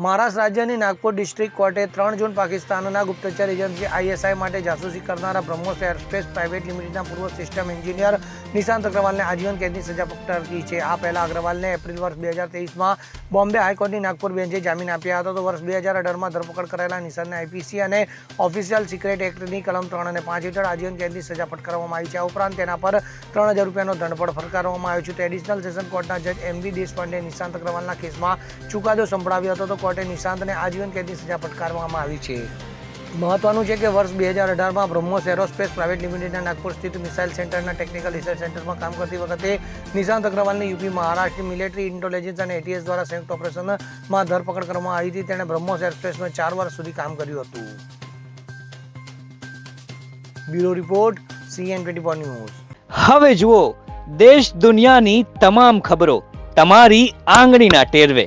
મહારાષ્ટ્ર રાજ્યની નાગપુર ડિસ્ટ્રિક્ટ કોર્ટે ત્રણ જૂન પાકિસ્તાનના ગુપ્તચર એજન્સી આઈએસઆઈ માટે જાસૂસી કરનારા બ્રહ્મોસ એરસ્પેસ પ્રાઇવેટ લિમિટેડના પૂર્વ સિસ્ટમ એન્જિનિયર નિશાંત અગ્રવાલને આજીવન કેદની સજા ફટકારી છે. આ પહેલા અગ્રવાલને એપ્રિલ વર્ષ બે હજાર તેવીસમાં બોમ્બે હાઈકોર્ટની નાગપુર બેન્ચે જામીન આપ્યા હતા. તો વર્ષ બે હજાર અઢારમાં ધરપકડ કરાયેલા નિશાનને આઈપીસી અને ઓફિશિયલ સિક્રેટ એક્ટની કલમ ત્રણ અને પાંચ હેઠળ આજીવન કેદની સજા ફટકારવામાં આવી છે. આ ઉપરાંત તેના પર ત્રણ હજાર રૂપિયાનો દંડ પણ ફટકારવામાં આવ્યો છે. તો એડિશનલ સેશન કોર્ટના જજ એમ બી દેશપાંડે નિશાંત અગ્રવાલના કેસમાં ચુકાદો સંભળાવ્યો હતો. તો કોર્ટે નિશાંતને આજીવન કેદની સજા ફટકારવામાં આવી છે. મહત્વનું છે કે વર્ષ બે હજાર અઢારમાં બ્રહ્મોસ એરોસ્પેસ પ્રાઇવેટ લિમિટેડના નાગપુર સ્થિત મિસાઇલ સેન્ટરના ટેકનિકલ રિસર્ચ સેન્ટરમાં કામ કરતી વખતે નિશાંત અગ્રવાલની યુપી મહારાષ્ટ્ર મિલિટરી ઇન્ટેલિજન્સ અને એટીએસ દ્વારા સંયુક્ત ઓપરેશનમાં ધરપકડ કરવામાં આવી હતી. તેણે બ્રહ્મોસ એરોસ્પેસમાં ચાર વર્ષ સુધી કામ કર્યું હતું. Bureau report, CN twenty four news. હવે જુઓ, દેશ દુનિયાની તમામ ખબરો તમારી આંગળીના ટેરવે.